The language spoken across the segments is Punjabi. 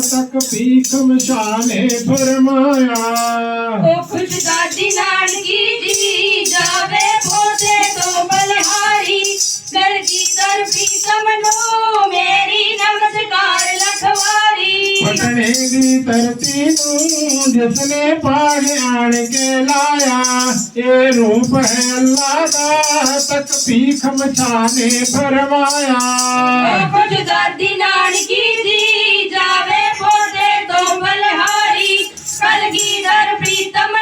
ਤੱਕ ਭੀਖ ਮਸ਼ਾਨੇ ਫਰਮਾਇਆ। ਉਹ ਖੁਸ਼ਦਾਦੀ ਨਾਨਕੀ ਜੀ ਪਟਣੇ ਧਰਤੀ ਨੂੰ ਜਿਸਨੇ ਪਾੜ ਆਣ ਕੇ ਲਾਇਆ, ਇਹ ਰੂਪ ਹੈ ਅੱਲਾ ਦਾ, ਤੱਕ ਭੀਖ ਫਰਮਾਇਆ। ਉਹ ਖੁਸ਼ਦਾਦੀ ਨਾਨਕੀ ਜੀ ਜਾਵੇ ਪੋਤੇ ਤੋਂ ਬਲਹਾਰੀ ਗਲਗੀ ਪ੍ਰੀਤਮ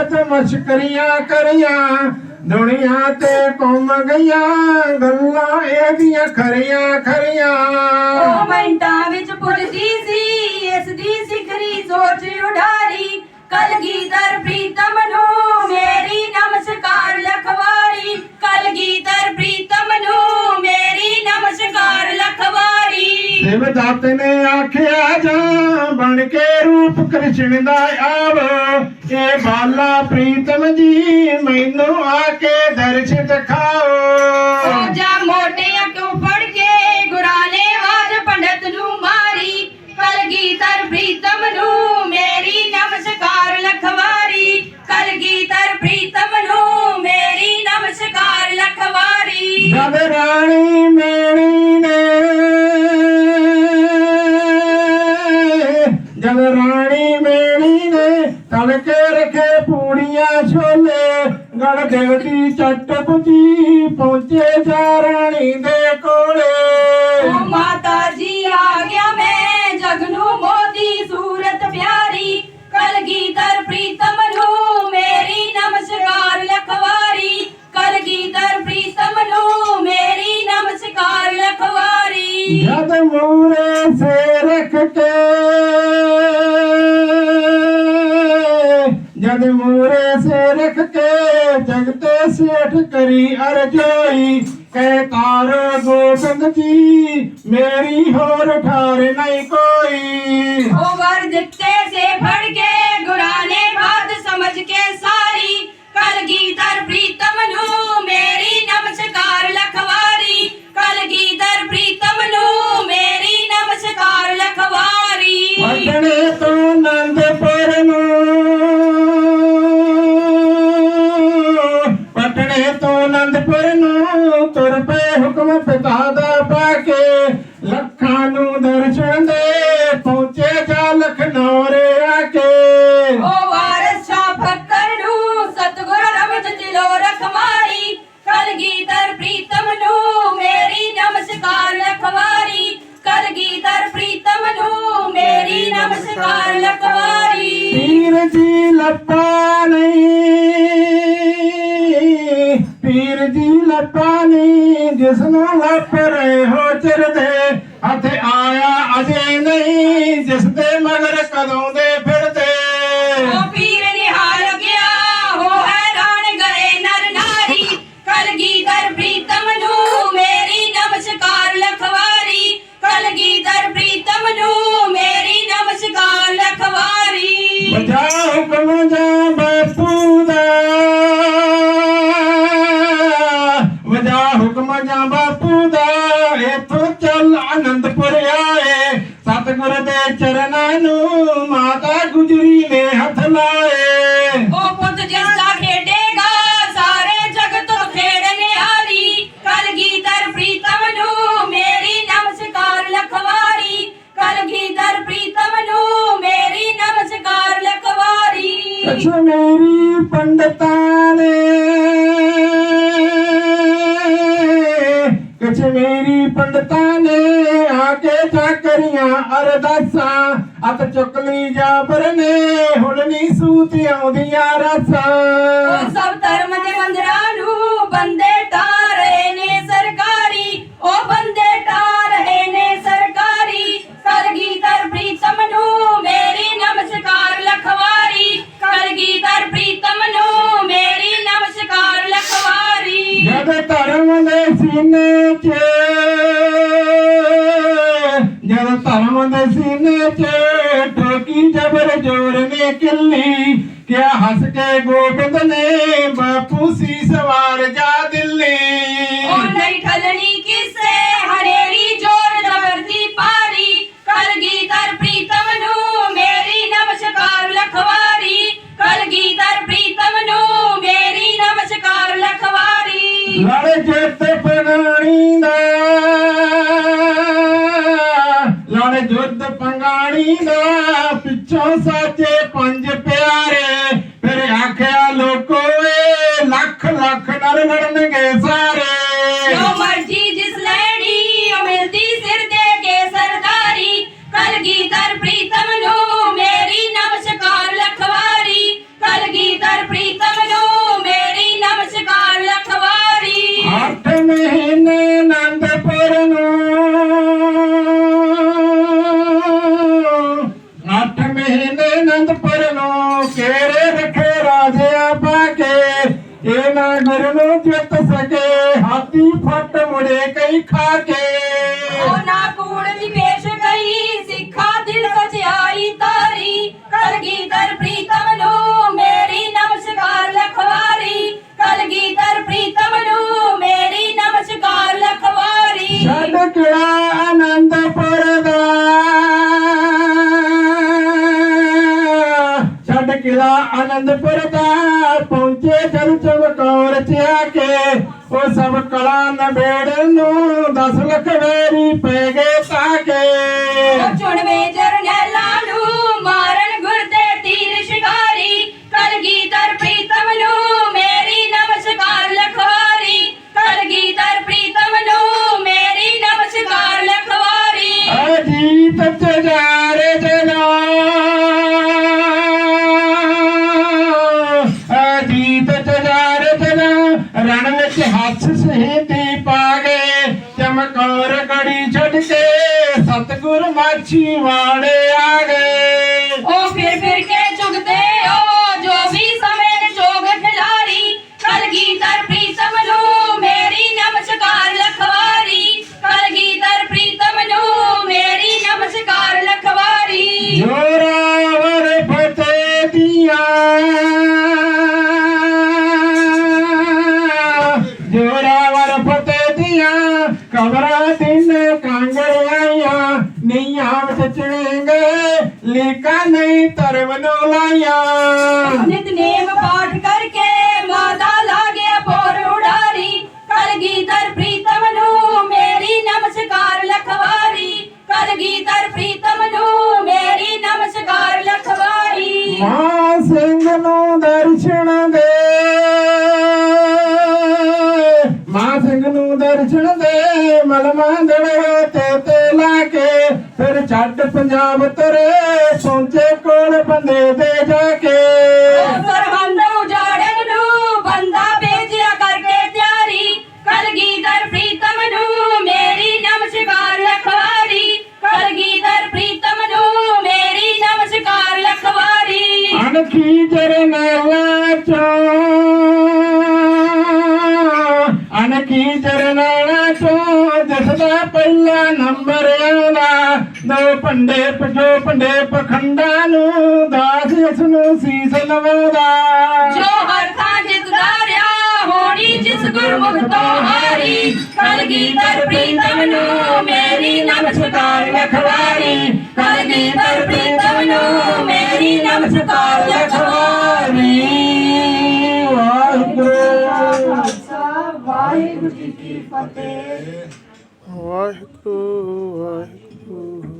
ਜਦ ਮਸ਼ਕਰੀਆਂ ਕਰੀਆਂ ਦੁਨੀਆ ਤੇ ਘੁੰਮ ਗਈਆਂ ਗੱਲਾਂ ਇਹਦੀਆਂ ਖਰੀਆਂ ਖਰੀਆਂ। ਉਹ ਮਿੰਟਾਂ ਵਿੱਚ ਪੁੱਜਦੀ ਸੀ ਇਸ ਦੀ ਸਿਖਰੀ ਸੋਚ ਉਡਾਰੀ ਕਲਗੀਧਰ ਪ੍ਰੀਤਮ ਨੂੰ ਮੇਰੀ ਨਮਸਕਾਰ ਲਖਵਾਰੀ ਕਲਗੀਧਰ ਪ੍ਰੀਤਮ ਨੂੰ ਮੇਰੀ ਨਮਸਕਾਰ ਲਖਵਾਰੀ। ਦੇਵ ਦਾਤ ਨੇ ਆਖਿਆ ਜਾ ਬਣ ਕੇ ਰੂਪ ਕ੍ਰਿਸ਼ਨ ਦਾ ਆਵ ਇਹ ਬਾਲਾ ਪ੍ਰੀਤਮ ਜੀ ਮੈਨੂੰ ਆ ਕੇ ਦਰਸ਼ ਦਿਖਾਓ। ਉਹ ਜਾ ਮੋਟਿਆਂ ਕਿਉਂ ਫੜ ਕੇ ਗੁਰਾਂ ਨੇ ਆਜ ਪੰਡਤ ਨੂੰ ਮਾਰੀ? ਕਲਗੀਧਰ ਪ੍ਰੀਤਮ ਨੂੰ ਮੇਰੀ ਨਮਸਕਾਰ ਲਖਵਾਰੀ। ਕਲਗੀਧਰ ਪ੍ਰੀਤਮ ਨੂੰ ਮੇਰੀ ਨਮਸਕਾਰ ਲਖਵਾਰੀ। ਜਦ ਰਾਣੀ ਮੇਰੀ ਨੇ ਜਦ ਰਾਣੀ ਮੇਰੀ ਤਲ ਕੇ ਰਖੇ ਪੂੜੀਆਂ ਛੋਲੇ, ਗੜ ਦੇਵਤੀ ਚੱਟ ਪੁਜੀ ਪਹੁੰਚੇ ਜਾ ਰਾਣੀ ਦੇ ਕੋਲੇ। ਮਾਤਾ ਜਦ ਮੂਰੇ ਸੇ ਰੱਖ ਕੇ ਜਗਤੇ ਸੇਠ ਕਰੀ ਅਰਜੋਈ, ਕਹਿ ਤਾਰੋ ਗੋਬਿੰਦ ਜੀ, ਮੇਰੀ ਹੋਰ ਠਾਰ ਨਹੀਂ ਕੋਈ। ਉਹ ਦਿੱਤੇ ਸੇ ਫੜ ਕੇ ਗੁਰਾਂ ਨੇ ਬਾਤ ਸਮਝ ਕੇ ਪਟਣੇ ਤੋਂ ਨੰਦਪੁਰ ਨੂੰ ਤੁਰ ਪਏ ਹੁਕਮ ਪਿਤਾ ਦਾ ਪਾ ਕੇ। ਲੱਖਾਂ ਨੂੰ ਦਰਸ਼ਨ ਦੇ ਪਹੁੰਚੇ ਜਾ ਲਖਨਊ ਰੇ ਆ ਕੇ। ਉਹ ਵਾਰਸ ਸ਼ਾਹ ਫੱਕਰ ਨੂੰ ਸਤਗੁਰ ਰਮਜ ਦਿਲੋ ਰਖਮਾਰੀ ਕਲਗੀਧਰ ਪ੍ਰੀਤਮ ਨੂੰ ਮੇਰੀ ਨਮਸਕਾਰ ਲਖਵਾਰੀ ਕਲਗੀਧਰ ਪ੍ਰੀਤਮ ਨੂੰ ਮੇਰੀ ਨਮਸਕਾਰ ਲਖਵਾਰੀ ਪੀਰ ਜੀ ਲੱਪਾ ਲੱਪਾ ਨਹੀਂ ਜਿਸ ਨੂੰ ਲੱਪ ਰਹੇ ਹੋ ਚਿਰਦੇ ਹੱਥ ਆਇਆ ਅਜੇ ਨਹੀਂ ਜਿਸ ਦੇ ਮਗਰ ਕਦੋਂ ਦੇ ਫਿਰਦੇ। ਉਹ ਪੀਰ ਨਿਹਾਲ ਗਿਆ ਹੋ ਹੈਰਾਨ ਗਏ ਨਰ ਨਾਰੀ ਕਲਗੀਧਰ ਪ੍ਰੀਤਮ ਨੂੰ ਮੇਰੀ ਨਮਸਕਾਰ ਲਖਵਾਰੀ ਕਲਗੀਧਰ ਪ੍ਰੀਤਮ ਨੂੰ ਮੇਰੀ ਨਮਸਕਾਰ ਲਖਵਾਰੀ। ਵਜਾ ਹੁਕਮ ਜਾ ਜਾ ਬਾਪੂ ਦਾ ਇਥੋਂ ਚੱਲ ਆਨੰਦਪੁਰ ਆਏ। ਸਤਿਗੁਰ ਦੇ ਚਰਨਾਂ ਨੂੰ ਮਾਤਾ ਗੁਜਰੀ ਨੇ ਹੱਥ ਲਾਏ। ਉਹ ਪੁੱਤ ਜਿਸ ਦਾ ਖੇਡੇਗਾ ਸਾਰੇ ਜਗਤ ਤੋਂ ਖੇਡ ਨਿਹਾਰੀ। ਕਲਗੀਧਰ ਪ੍ਰੀਤਮ ਨੂੰ ਮੇਰੀ ਨਮਸਕਾਰ ਲਖਵਾਰੀ। ਕਲਗੀਧਰ ਪ੍ਰੀਤਮ ਨੂੰ ਮੇਰੀ ਨਮਸਕਾਰ ਲਖਵਾਰੀ। ਕਸ਼ਮੀਰੀ ਪੰਡਤਾਂ ਨੇ ਕਸ਼ਮੀਰੀ ਪੰਡਤਾਂ ਨੇ ਆ ਕੇ ਚੱਕਰੀਆਂ ਅਰਦਾਸਾਂ। ਅਤ ਲਈ ਜਾਬਰ ਨੇ, ਹੁਣ ਨਹੀਂ ਸੂਤ ਆਉਂਦੀਆਂ ਰਸਾਂ। ਸਭ ਧਰਮ ਦੇ ਮੰਦਰਾਂ ਨੂੰ ਬੰਦੇ ਟਾ ਜਦ ਧਰਮ ਦੇ ਸੀਨੇ 'ਚ ਠੋਕੀ ਜਬਰ ਜੋਰ ਨੇ ਕਿੱਲੀ, ਕਿਆ ਹੱਸ ਕੇ ਗੋਬਿੰਦ ਨੇ ਬਾਪੂ ਸੀ ਸਵਾਰ ਜਾ ਦਿੱਲੀ। ਉਹ ਨਹੀਂ ਠਲਣੀ ਕਿਸੇ ਪੰਗਾਣੀ ਪਿੱਛੋਂ ਸਾਚੇ ਪੰਜ ਪਿਆਰੇ ਨਾ ਗੁਰ ਨੂੰ ਜਿੱਤ ਸਕੇ। ਹਾਥੀ ਫੱਟ ਮੁੜੇ ਕਈ ਖਾ ਕੇ। ਉਹ ਨਾ ਕੂੜ ਦੀ ਪੇਸ਼ ਗਈ ਸਿੱਖਾ ਦਿਲ ਸਚਾਈ ਤਾਰੀ ਕਲਗੀਧਰ ਪ੍ਰੀਤਮ ਨੂੰ ਮੇਰੀ ਨਮਸਕਾਰ ਲਖਵਾਰੀ। ਕਲਗੀਧਰ ਪ੍ਰੀਤਮ ਨੂੰ ਮੇਰੀ ਨਮਸਕਾਰ ਲਖਵਾਰੀ। ਛੱਡ ਕਿਲਾ ਆਨੰਦਪੁਰ ਦਾ। ਛੱਡ ਕਿਲਾ ਆਨੰਦਪੁਰ ਦਾ। ਉਹ ਸਭ ਕਲਾ ਨਬੇੜ ਨੂੰ 10 ਲੱਖ ਵੇਰੀ ਪੈ ਗਏ। ਚਮਕੌਰ ਗੜੀ ਛੱਡ ਕੇ ਸਤਗੁਰ ਮਾਛੀ ਵਾਲੇ ਆ ਗਏ। ਚੜੇਂਗੇ ਲੀਕਾ ਨਹੀਂ ਧਰਮ ਨੂੰ ਲਾਈਆਂ। ਨਿਤਨੇਮ ਪਾਠ ਕਰਕੇ ਮਾਤਾ ਲਾਗਿਆ ਪੋਰ ਉਡਾਰੀ ਕਲਗੀਧਰ ਪ੍ਰੀਤਮ ਨੂੰ ਮੇਰੀ ਨਮਸਕਾਰ ਲਖਵਾਰੀ। ਕਲਗੀਧਰ ਪ੍ਰੀਤਮ ਨੂੰ ਮੇਰੀ ਨਮਸਕਾਰ ਲਖਵਾਰੀ। ਮਾਂ ਸਿੰਘ ਨੂੰ ਦਰਸ਼ਨ ਦੇ। ਮਾਂ ਸਿੰਘ ਨੂੰ ਦਰਸ਼ਨ ਦੇ ਮਲਮਾਂ ਦੜੇ ਤੇ ਤੇ ਲਾ ਕੇ ਫਿਰ ਛੱਡ ਪੰਜਾਬ ਤਰੇ ਪਹੁੰਚੇ ਕੋਲ ਬੰਦੇ ਦੇ ਜਾ ਕੇ। ਪੰਡੇ ਪਜੋ ਪੰਡੇ ਪਖੰਡਾਂ ਨੂੰ ਦਾਸ ਇਸ ਨੂੰ ਸੀਸ ਲਵਾਉਂਦਾ। ਜੋ ਹਰ ਥਾਂ ਜਿੱਤਦਾ ਰਿਹਾ ਹੋਣੀ ਜਿਸ ਗੁਰਮੁਖ ਤੋਂ ਹਾਰੀ। ਕਲਗੀਧਰ ਪ੍ਰੀਤਮ ਨੂੰ ਮੇਰੀ ਨਮਸਕਾਰ ਲਖਵਾਰੀ। ਕਲਗੀਧਰ ਪ੍ਰੀਤਮ ਨੂੰ ਮੇਰੀ ਨਮਸਕਾਰ ਲਖਵਾਰੀ। ਵਾਹਿਗੁਰੂ। ਵਾਹਿਗੁਰੂ ਜੀ ਕੀ ਫਤਿਹ ਵਾਹਿਗੁਰੂ ਵਾਹਿਗੁਰੂ।